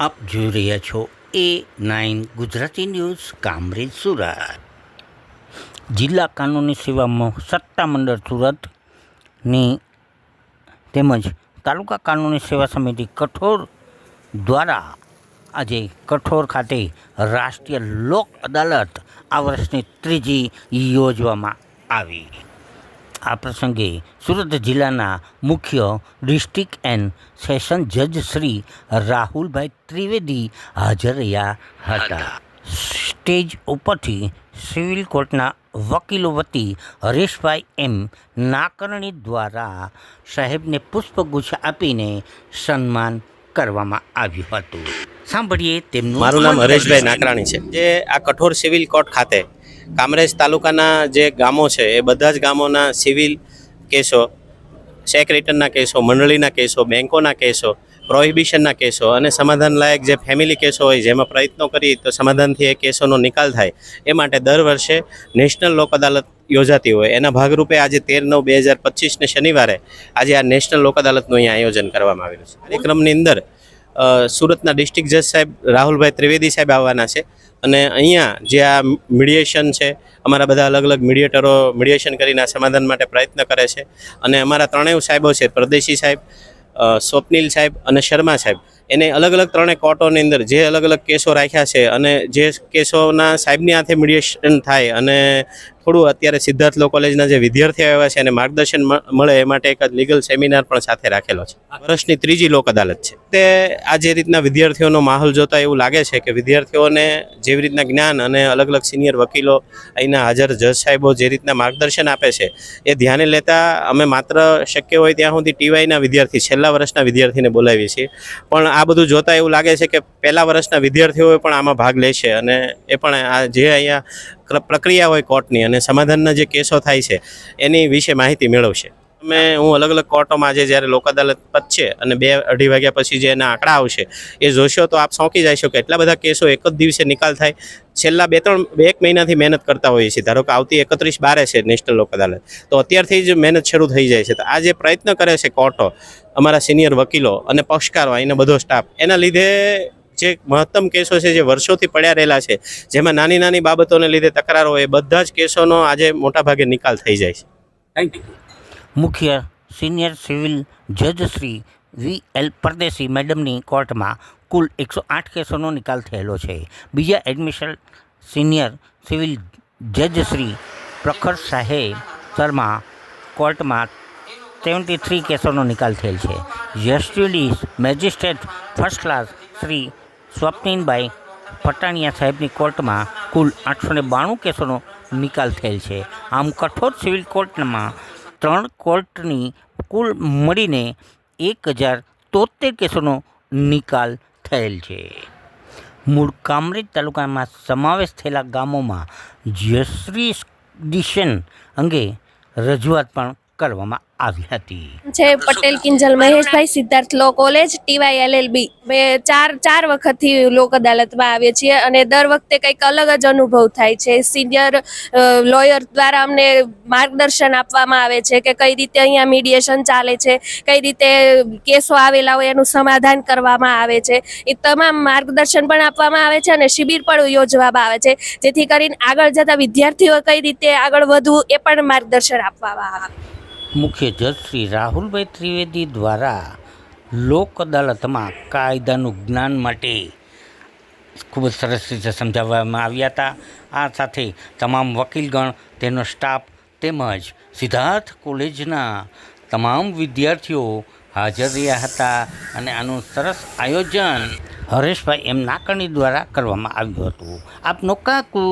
આપ જોઈ રહ્યા છો A nine Gujarati news, Kamrej, Surat. જિલ્લા કાનૂની સેવામાં સત્તામંડળ સુરતની તેમજ તાલુકા કાનૂની સેવા સમિતિ કઠોર દ્વારા આજે કઠોર ખાતે રાષ્ટ્રીય લોક અદાલત આ વર્ષની ત્રીજી યોજવામાં આવી. આ પ્રસંગે સુરત જિલ્લાના મુખ્ય ડિસ્ટ્રિક્ટ એન્ડ સેશન જજ શ્રી રાહુલભાઈ ત્રિવેદી હાજર રહ્યા હતા. સ્ટેજ ઉપરથી સિવિલ કોર્ટના વકીલો વતી હરેશભાઈ એમ નાકરણી દ્વારા સાહેબને પુષ્પગુચ્છ આપીને સન્માન કરવામાં આવ્યું હતું. સાંભળીએ તેમનું મારું નામ હરેશભાઈ નાકરાણી છે. જે આ કઠોર સિવિલ કોર્ટ ખાતે કામરેજ તાલુકાના જે ગામો છે, એ બધા જ ગામોના સિવિલ કેસો, ચેક રિટર્નના કેસો, મંડળીના કેસો, બેંકોના કેસો, પ્રોહિબિશનના કેસો અને સમાધાન લાયક જે ફેમિલી કેસો હોય, જેમાં પ્રયત્નો કરી તો સમાધાનથી એ કેસોનો નિકાલ થાય. એ માટે દર વર્ષે નેશનલ લોક અદાલત યોજાતી હોય. એના ભાગરૂપે આજે તેર નવ બે હજાર પચીસને શનિવારે આજે આ નેશનલ લોક અદાલતનું અહીંયા આયોજન કરવામાં આવેલું છે. કાર્યક્રમની અંદર સુરતના ડિસ્ટ્રિક્ટ જજ સાહેબ રાહુલભાઈ ત્રિવેદી સાહેબ આવવાના છે. અને અહીંયા જે આ મીડિયેશન છે, અમારા બધા અલગ અલગ મીડિયેટરો મીડિયેશન કરીને સમાધાન માટે પ્રયત્ન કરે છે. અને અમારા ત્રણેય સાહેબો છે, પરદેશી સાહેબ સ્વપ્નિલ સાહેબ અને શર્મા સાહેબ. એને અલગ અલગ ત્રણેય કોર્ટોની અંદર જે અલગ અલગ કેસો રાખ્યા છે અને જે કેસોના સાહેબની હાથે મીડિયેશન થાય અને થોડું અત્યારે સિદ્ધાર્થ લો કોલેજના જે વિદ્યાર્થીઓ આવ્યા છે એને માર્ગદર્શન મળે એ માટે એક લીગલ સેમિનાર પણ સાથે રાખેલો છે. વર્ષની ત્રીજી લોક અદાલત છે. તે આ જે રીતના વિદ્યાર્થીઓનો માહોલ જોતા એવું લાગે છે કે વિદ્યાર્થીઓને જેવી રીતના જ્ઞાન અને અલગ અલગ સિનિયર વકીલો અહીંના હાજર જજ સાહેબો જે રીતના માર્ગદર્શન આપે છે, એ ધ્યાને લેતા અમે માત્ર શક્ય હોય ત્યાં સુધી ટીવાયના વિદ્યાર્થી, છેલ્લા વર્ષના વિદ્યાર્થીને બોલાવીએ છીએ. પણ આ બધું જોતા એવું લાગે છે કે પહેલા વર્ષના વિદ્યાર્થીઓએ પણ આમાં ભાગ લે છે અને એ પણ આ જે અહીંયા પ્રક્રિયા હોય કોર્ટની અને સમાધાનના જે કેસો થાય છે, એની વિશે માહિતી મેળવશે. અમે, હું અલગ અલગ કોર્ટોમાં આજે જ્યારે લોક અદાલત પતશે અને બે અઢી વાગ્યા પછી જે એના આંકડા આવશે, એ જોશો તો આપ સોંકી જશો કે એટલા બધા કેસો એક જ દિવસે નિકાલ થાય. છેલ્લા બે ત્રણ, બે એક મહિનાથી મહેનત કરતા હોઈએ છીએ. ધારો કે આવતી એકત્રીસ બારે છે નેશનલ લોક અદાલત. તો અત્યારથી જ મહેનત શરૂ થઈ જાય છે. તો આ જે પ્રયત્ન કરે છે કોર્ટો, અમારા સિનિયર વકીલો અને પક્ષકારો અહીંનો બધો સ્ટાફ એના લીધે જે મહત્તમ કેસો છે જે વર્ષોથી પડ્યા રહેલા છે જેમાં નાની નાની બાબતોને લીધે તકરારો હોય એ બધા જ કેસોનો આજે મોટાભાગે નિકાલ થઈ જાય છે. થેન્ક યુ મુખ્ય સિનિયર સિવિલ જજ શ્રી વી એલ પરદેશી મેડમની કોર્ટમાં કુલ એકસો આઠ કેસોનો નિકાલ થયેલો છે. બીજા એડમિશન સિનિયર સિવિલ જજ શ્રી પ્રખર સાહેબ શર્મા કોર્ટમાં સેવન્ટી થ્રી કેસોનો નિકાલ થયેલ છે. Justice magistrate first class Shri Swapninbhai Pataniya સાહેબની કોર્ટમાં કુલ આઠસો ને બાણું કેસોનો નિકાલ થયેલ છે. આમ કઠોર સિવિલ કોર્ટમાં ત્રણ કોર્ટની કુલ મળીને એક હજાર તોતેર કેસોનો નિકાલ થયેલ છે. મૂળ કામરેજ તાલુકામાં સમાવેશ થયેલા ગામોમાં જસ્ટિશન અંગે રજૂઆત પણ કરવામાં આવી હતી. છે Patel, Kinjal, Maheshbhai, Siddharth law college TY LLB બે, ચાર ચાર વખતથી લોક અદાલતમાં આવીએ છીએ અને દર વખતે કંઈક અલગ જ અનુભવ થાય છે. સિનિયર લોયર દ્વારા અમને માર્ગદર્શન આપવામાં આવે છે કે કઈ રીતે અહીંયા મીડિયેશન ચાલે છે, કઈ રીતે કેસો આવેલા હોય એનું સમાધાન કરવામાં આવે છે. એ તમામ માર્ગદર્શન પણ આપવામાં આવે છે અને શિબિર પણ યોજવામાં આવે છે. જેથી કરીને આગળ જતા વિદ્યાર્થીઓ કઈ રીતે આગળ વધવું એ પણ માર્ગદર્શન આપવામાં આવે. મુખ્ય જજ શ્રી રાહુલભાઈ ત્રિવેદી દ્વારા લોક અદાલતમાં કાયદાનું જ્ઞાન માટે ખૂબ જ સરસ રીતે સમજાવવામાં આવ્યા હતા. આ સાથે તમામ વકીલગણ, તેનો સ્ટાફ તેમજ સિદ્ધાર્થ કોલેજના તમામ વિદ્યાર્થીઓ હાજર રહ્યા હતા અને આનું સરસ આયોજન હરેશભાઈ એમ નાકણી દ્વારા કરવામાં આવ્યું હતું. આપનો કાકુ